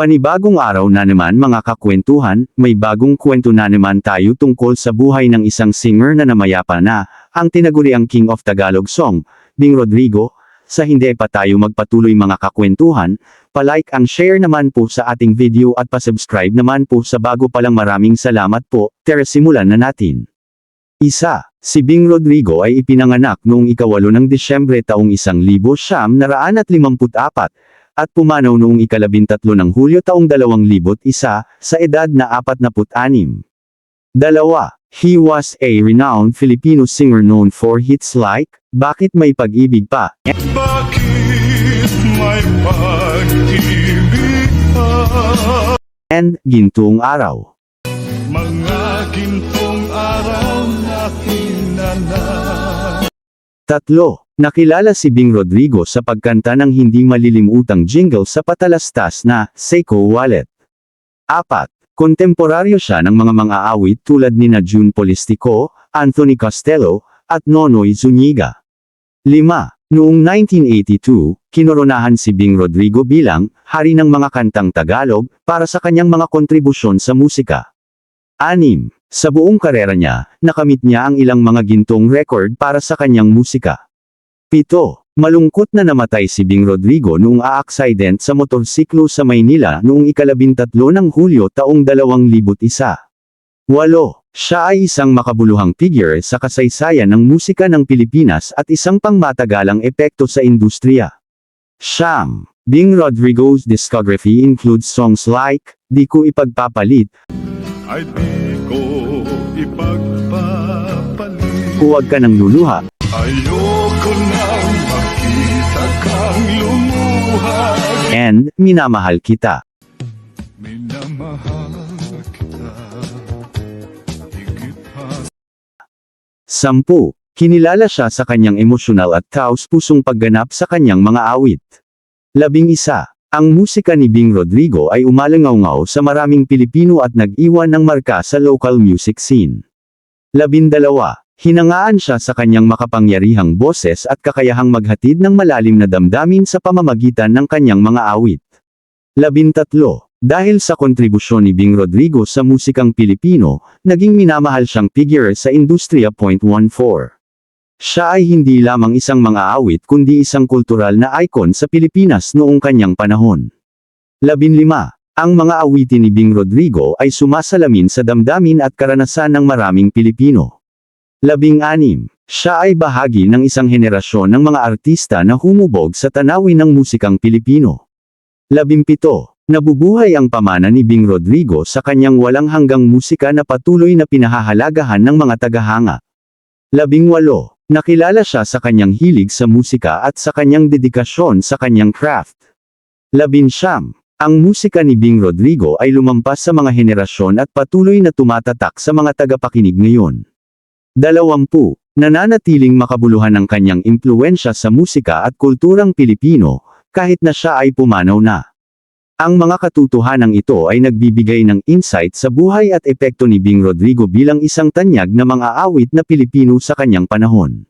Panibagong araw na naman mga kakwentuhan, may bagong kwento na naman tayo tungkol sa buhay ng isang singer na namayapa na, ang tinaguriang King of Tagalog Song, Bing Rodrigo. Sa hindi pa tayo magpatuloy mga kakwentuhan, palike ang share naman po sa ating video at pasubscribe naman po sa bago palang maraming salamat po, tara simulan na natin. Isa, si Bing Rodrigo ay ipinanganak noong ikawalo ng Disyembre taong isang libo siyam naraan at pumanaw noong ikalabintatlo ng Hulyo taong dalawang libot isa, sa edad na apat na anim. Dalawa, he was a renowned Filipino singer known for hits like, Bakit May Pag-ibig Pa, Bakit may pag-ibig ka? and Gintong Araw. Mga gintong araw na Tatlo, nakilala si Bing Rodrigo sa pagkanta ng hindi malilimutang jingle sa patalastas na Seiko Wallet. Apat, kontemporaryo siya ng mga mga awit tulad ni na June Polistico, Anthony Costello, at Nonoy Zuniga. Lima, noong 1982, kinoronahan si Bing Rodrigo bilang Hari ng mga kantang Tagalog para sa kanyang mga kontribusyon sa musika. Anim, sa buong karera niya, nakamit niya ang ilang mga gintong record para sa kanyang musika. Pito, malungkot na namatay si Bing Rodrigo noong a-accident sa motorsiklo sa Maynila noong ikalabintatlo ng Hulyo taong 2001. Walo, siya ay isang makabuluhang figure sa kasaysayan ng musika ng Pilipinas at isang pangmatagalang epekto sa industriya. Siyam, Bing Rodrigo's discography includes songs like, Di Ko Ipagpapalit, ay di ko ipagpapalit. Huwag Ka Nang Luluha, Ayoko nang and Minamahal Kita. Minamahal kita. Sampu, kinilala siya sa kanyang emosyonal at taos-pusong pagganap sa kanyang mga awit. Labing isa, ang musika ni Bing Rodrigo ay umalangaw sa maraming Pilipino at nag-iwan ng marka sa local music scene. Labindalawa, hinangaan siya sa kanyang makapangyarihang boses at kakayahang maghatid ng malalim na damdamin sa pamamagitan ng kanyang mga awit. Labintatlo, dahil sa kontribusyon ni Bing Rodrigo sa musikang Pilipino, naging minamahal siyang figure sa industriya. 14. Siya ay hindi lamang isang mga awit kundi isang kultural na icon sa Pilipinas noong kanyang panahon. Labinlima, ang mga awitin ni Bing Rodrigo ay sumasalamin sa damdamin at karanasan ng maraming Pilipino. Labing-anim, siya ay bahagi ng isang henerasyon ng mga artista na humubog sa tanawin ng musikang Pilipino. Labimpito, nabubuhay ang pamana ni Bing Rodrigo sa kanyang walang hanggang musika na patuloy na pinahahalagahan ng mga tagahanga. Labing walo, nakilala siya sa kanyang hilig sa musika at sa kanyang dedikasyon sa kanyang craft. Labinsyam, ang musika ni Bing Rodrigo ay lumampas sa mga henerasyon at patuloy na tumatatak sa mga tagapakinig ngayon. Dalawampu, nananatiling makabuluhan ang kanyang impluensya sa musika at kulturang Pilipino, kahit na siya ay pumanaw na. Ang mga katotohanang ito ay nagbibigay ng insight sa buhay at epekto ni Bing Rodrigo bilang isang tanyag na mga awit na Pilipino sa kanyang panahon.